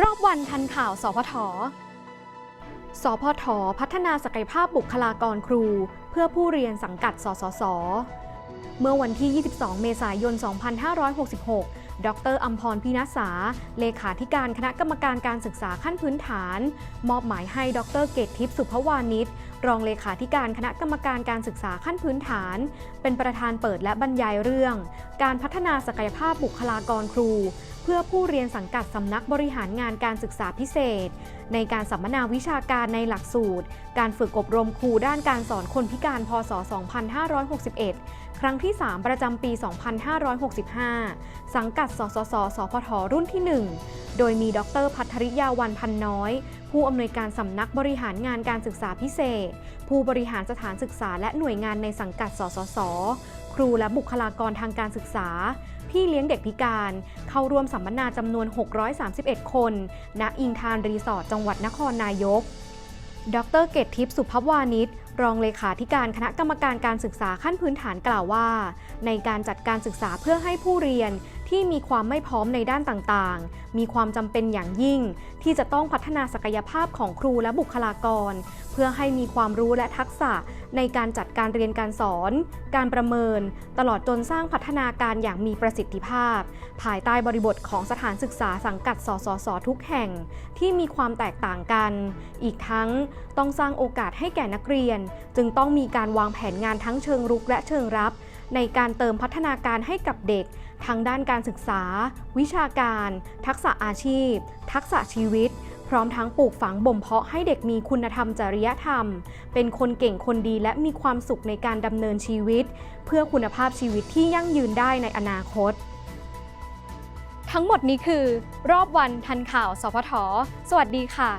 รอบวันทันข่าวสพท สพท พัฒนาศักยภาพบุคลากรครู เพื่อผู้เรียนสังกัด สสส เมื่อวันที่ 22 เมษายน 2566 ดรอัมพรพินัสสา เลขาธิการคณะกรรมการการศึกษาขั้นพื้นฐาน มอบหมายให้ดรเกตทิพย์สุภวานิชรองเลขาธิการคณะกรรมการการศึกษาขั้นพื้นฐาน เป็นประธานเปิดและบรรยายเรื่อง การพัฒนาศักยภาพบุคลากรครู เพื่อผู้เรียนสังกัดสำนักบริหารงานการศึกษาพิเศษ ในการสัมมนาวิชาการในหลักสูตร การฝึกอบรมครูด้านการสอนคนพิการพศ 2561 ครั้งที่ 3 ประจำปี 2565 สังกัด สสส สพทรุ่นที่ 1 โดยมีดรพัทริยาวันพันน้อย ผู้อำนวยการสำนักบริหารงานการศึกษาพิเศษ ผู้บริหารสถานศึกษาและหน่วยงานในสังกัด สสส ครูและบุคลากรทางการศึกษา พี่เลี้ยงเด็กพิการ เข้าร่วมสัมมนาจำนวน 631 คน ณ อิงทานรีสอร์ทจังหวัดนครนายก ดรเกตทิพย์สุภวานิช รองเลขาธิการคณะกรรมการการศึกษาขั้นพื้นฐานกล่าวว่า ในการจัดการศึกษาเพื่อให้ผู้เรียนที่มีความไม่พร้อมในด้านต่างๆ มีความจำเป็นอย่างยิ่ง ที่จะต้องพัฒนาศักยภาพของครูและบุคลากร เพื่อให้มีความรู้และทักษะในการจัดการเรียนการสอน การประเมิน ตลอดจนสร้างพัฒนาการอย่างมีประสิทธิภาพ ภายใต้บริบทของสถานศึกษาสังกัดสสสทุกแห่ง ที่มีความแตกต่างกัน อีกทั้งต้องสร้างโอกาสให้แก่นักเรียนจึงต้องมีการวางแผนงานทั้งเชิงรุกและเชิงรับ ในการเติมพัฒนาการให้กับเด็ก ทั้งด้านการศึกษา วิชาการ ทักษะอาชีพ ทักษะชีวิต พร้อมทั้งปลูกฝังบ่มเพาะให้เด็กมีคุณธรรมจริยธรรม เป็นคนเก่งคนดีและมีความสุขในการดำเนินชีวิต เพื่อคุณภาพชีวิตที่ยั่งยืนได้ในอนาคตทั้งหมดนี้คือ รอบวันทันข่าวสพทสวัสดีค่ะ